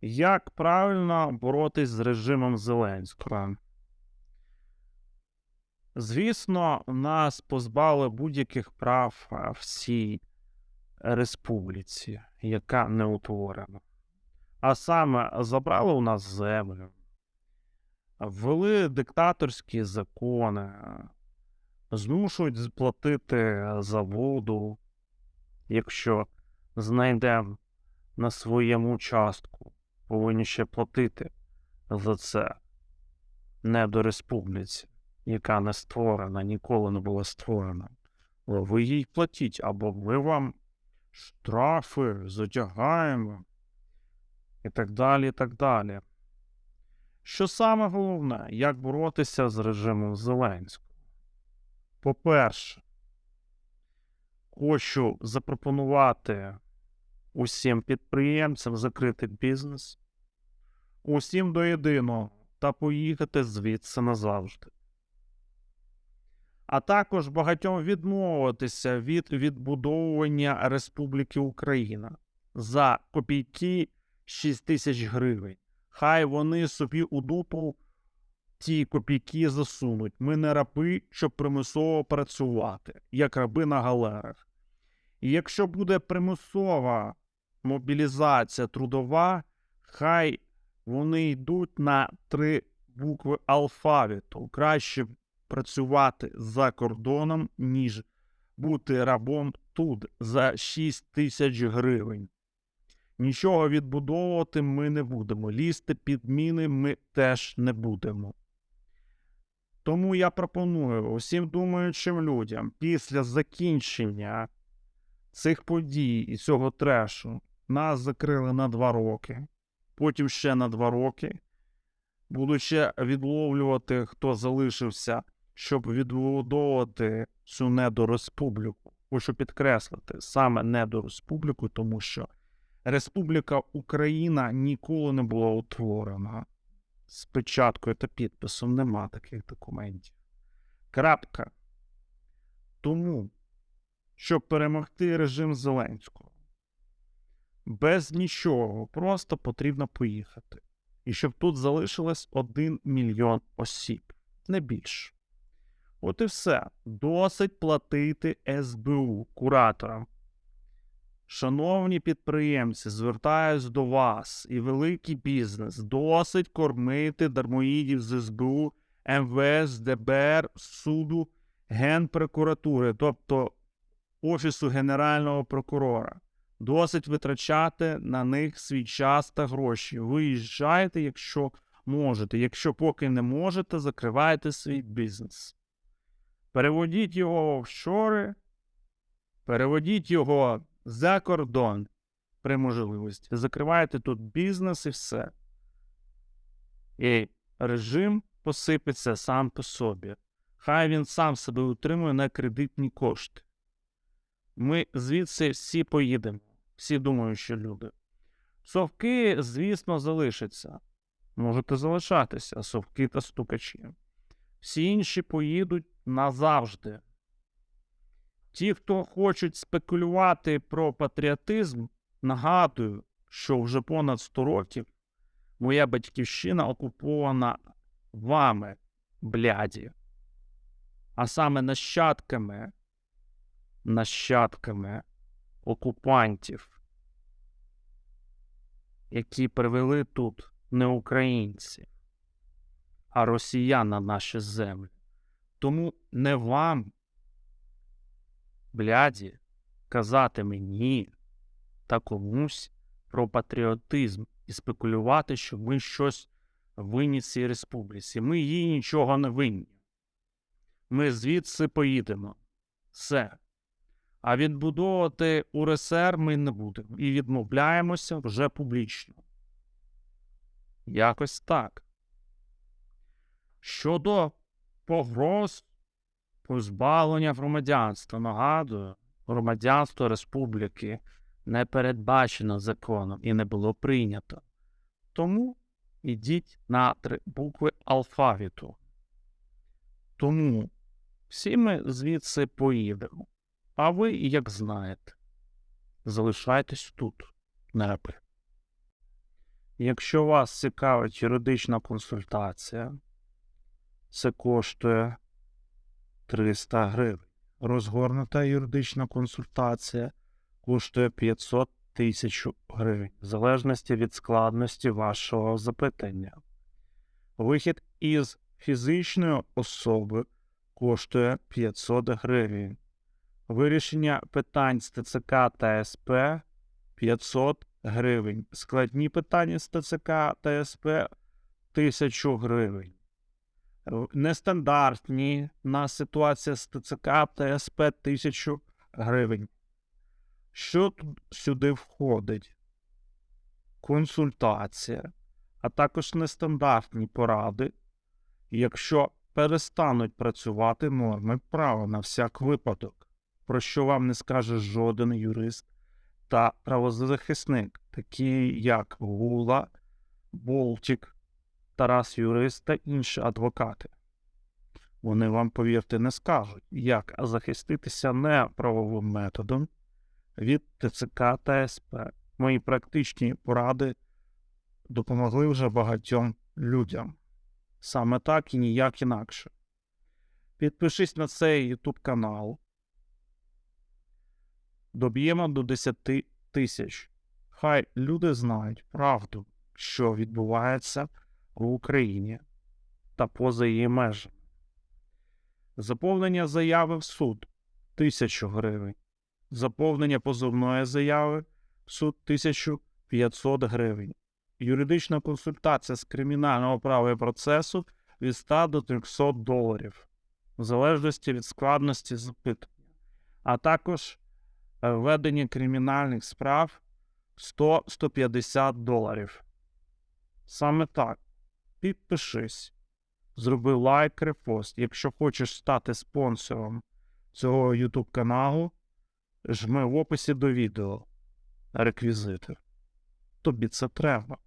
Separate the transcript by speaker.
Speaker 1: Як правильно боротись з режимом Зеленського? Звісно, нас позбавили будь-яких прав а, в цій республіці, яка не утворена. А саме забрали у нас землю, ввели диктаторські закони, змушують сплатити за воду, якщо знайдемо на своєму участку, повинні ще платити за це не до республіці, яка не створена, ніколи не була створена. Ви їй платіть, або ми вам штрафи затягаємо, і так далі, і так далі. Що саме головне, як боротися з режимом Зеленського? По-перше, хочу запропонувати усім підприємцям закрити бізнес, усім до єдиного та поїхати звідси назавжди. А також багатьом відмовитися від відбудовування Республіки Україна за копійки 6 тисяч гривень. Хай вони собі у дупу ті копійки засунуть. Ми не раби, щоб примусово працювати, як раби на галерах. І якщо буде примусова мобілізація трудова, хай вони йдуть на три букви алфавіту. Краще працювати за кордоном, ніж бути рабом тут за 6 тисяч гривень. Нічого відбудовувати ми не будемо. Лізти під міни ми теж не будемо. Тому я пропоную усім думаючим людям після закінчення цих подій і цього трешу нас закрили на два роки, потім ще на два роки. Буду ще відловлювати, хто залишився, щоб відбудовувати цю недореспубліку. Хочу підкреслити саме недореспубліку, тому що Республіка Україна ніколи не була утворена. З печаткою та підписом нема таких документів. Крапка. Тому, щоб перемогти режим Зеленського, без нічого, просто потрібно поїхати. І щоб тут залишилось 1 мільйон осіб, не більше. От і все. Досить платити СБУ кураторам. Шановні підприємці, звертаюсь до вас і великий бізнес. Досить кормити дармоїдів з СБУ, МВС, ДБР, суду, Генпрокуратури, тобто Офісу Генерального прокурора. Досить витрачати на них свій час та гроші. Виїжджайте, якщо можете. Якщо поки не можете, закривайте свій бізнес. Переводіть його в офшори, переводіть його за кордон при можливості. Закриваєте тут бізнес і все. І режим посипеться сам по собі. Хай він сам себе утримує на кредитні кошти. Ми звідси всі поїдемо, всі думаючі люди. Совки, звісно, залишаться. Можете залишатися, совки та стукачі. Всі інші поїдуть назавжди. Ті, хто хочуть спекулювати про патріотизм, нагадую, що вже понад 100 років моя батьківщина окупована вами, бляді, а саме нащадками, нащадками окупантів, які привели тут не українці, а росіян на наші землі. Тому не вам бляді, казати мені та комусь про патріотизм і спекулювати, що ми щось винні цій республіці. Ми їй нічого не винні. Ми звідси поїдемо. Все. А відбудовувати УРСР ми не будемо і відмовляємося вже публічно. Якось так. Щодо погроз позбавлення громадянства. Нагадую, громадянство республіки не передбачено законом і не було прийнято. Тому ідіть на три букви алфавіту. Тому всі ми звідси поїдемо. А ви, як знаєте, залишайтесь тут, не рапи. Якщо вас цікавить юридична консультація, це коштує 300 гривень. Розгорнута юридична консультація коштує 500 тисяч гривень, в залежності від складності вашого запитання. Вихід із фізичної особи коштує 500 гривень. Вирішення питань з ТЦК та СП 500 гривень. Складні питання з ТЦК та СП 1000 гривень. Е, Нестандартні на ситуація з ТЦК та СП 1000 гривень. Що тут сюди входить? Консультація, а також нестандартні поради, якщо перестануть працювати норми права на всяк випадок, про що вам не скаже жоден юрист та правозахисник, такі як Гула, Болтік, Тарас Юрист та інші адвокати. Вони вам, повірте, не скажуть, як захиститися не правовим методом від ТЦК та СП. Мої практичні поради допомогли вже багатьом людям. Саме так і ніяк інакше. Підпишись на цей YouTube канал. Доб'ємо до 10 тисяч. Хай люди знають правду, що відбувається в Україні та поза її межами. Заповнення заяви в суд 1000 гривень. Заповнення позовної заяви в суд 1500 гривень. Юридична консультація з кримінального права і процесу від 100 до 300 доларів, в залежності від складності запитання, а також ведення кримінальних справ 100-150 доларів. Саме так. Підпишись, зроби лайк, репост. Якщо хочеш стати спонсором цього YouTube каналу, жми в описі до відео реквізити. Тобі це треба.